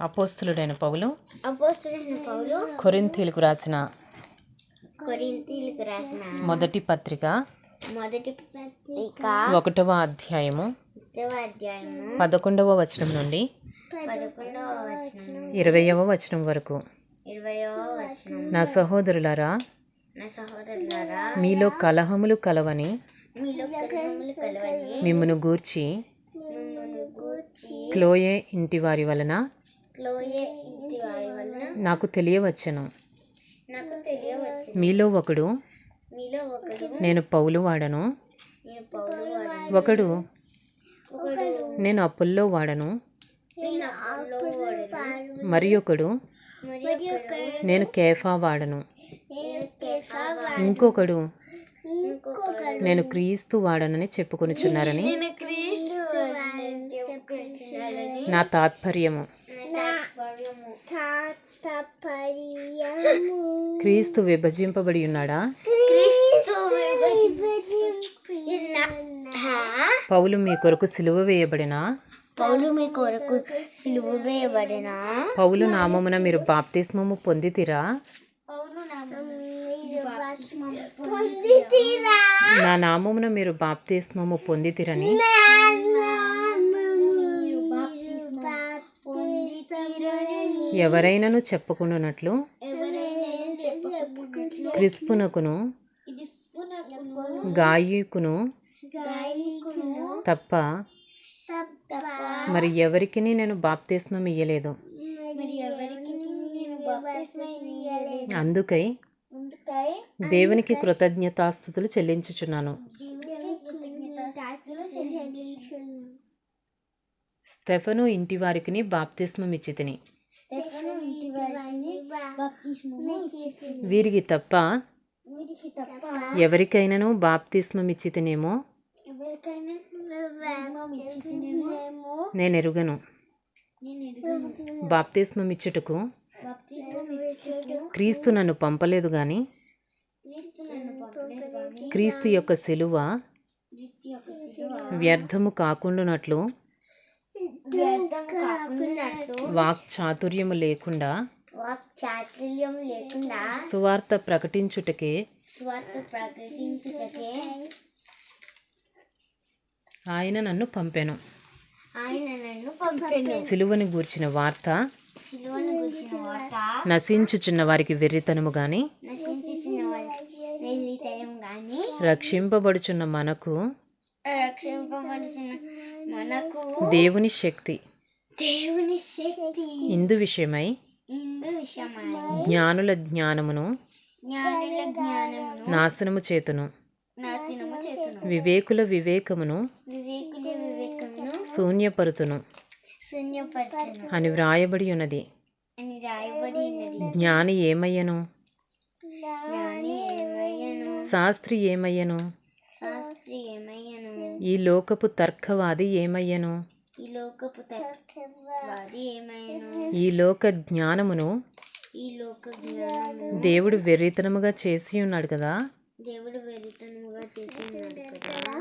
అపోస్తులుడైన పౌలు. అపోస్తులైన పౌలు. కొరింథీలకు రాసిన కొరింథీలకు రాసిన మొదటి పత్రిక. మొదటి పత్రిక. ఒకటవ అధ్యాయము. పదకొండవ వచనం నుండి పదకొండవ వచనం. ఇరవయవ వచనం వరకు. ఇరవయవ వచనం. నా సహోదరులారా నా సహోదరులారా. మీలో కలహములు కలవని మీలో కలహములు కలవని మిమ్మను గూర్చి క్లోయే ఇంటి వారి వలన నాకు తెలియవచ్చెను. మీలో ఒకడు. నేను పౌలు వాడను. ఒకడు. నేను అప్పుల్లో వాడను. మరి ఒకడు. నేను కేఫా వాడను. ఇంకొకడు. నేను క్రీస్తు వాడనని చెప్పుకొనుచున్నారని. నా తాత్పర్యము. క్రీస్తు విభజింపబడి ఉన్నాడా? క్రీస్తు పౌలు మీ కొరకు సిలువ వేయబడిన? పౌలు మీ కొరకు సిలువ వేయబడిన? పౌలు నామమున మీరు బాప్తిస్మము పొందితిరా? నా నామమున మీరు బాప్తిస్మము పొందితిరని? ఎవరైనాను చెప్పుకున్నట్లు క్రిస్పునకును గాయకును తప్ప మరి ఎవరికి నేను బాప్తిస్మం ఇయ్యలేదు? అందుకై దేవునికి కృతజ్ఞతాస్థుతులు చెల్లించుచున్నాను. స్టెఫను ఇంటి వారికి బాప్తిస్మం ఇచ్చి తిని వీరికి తప్ప ఎవరికైనాను బాప్తిస్మం ఇచ్చి తినేమో నేను ఎరుగను బాప్తిస్మం ఇచ్చుటకు క్రీస్తు నన్ను పంపలేదు గాని క్రీస్తు యొక్క శిలువ వ్యర్థము కాకుండానట్లు వాక్ చాతుర్యము లేకుండా వాక్ చాతుర్యం లేకుండా సువార్త ప్రకటించుటకే ఆయన నన్ను పంపెను. ఆయన నన్ను పంపెను. సిలువని గూర్చిన వార్త శిలువను గురించిన వార్త నశించుచున్న వారికి వెర్రితనము గాని నశించిన వారికి వెర్రితనం గాని రక్షింపబడుచున్న మనకు మనకు దేవుని శక్తి. దేవుని శక్తి. ఇందు విషయమై ఇందు విషయమై జ్ఞానుల జ్ఞానమును జ్ఞానుల జ్ఞానమును నాశనము చేతును. నాశనము చేతును. వివేకుల వివేకమును వివేకుల వివేకమును శూన్యపరుతును. శూన్యపరచును. అని వ్రాయబడి ఉన్నది. అని రాయబడి ఉన్నది. జ్ఞాని ఏమయ్యను? శాస్త్రి ఏమయ్యను? శాస్త్రి ఏమయ్యను ఈ లోకపు తర్కవాది ఏమయ్యను? ఈ లోకపు తర్కవాది ఈ లోక జ్ఞానమును ఈ లోక జ్ఞానము దేవుడు వెర్రితనముగా చేసి ఉన్నాడు కదా? దేవుడు వెరితనముగా చేసి ఉన్నాడు కదా?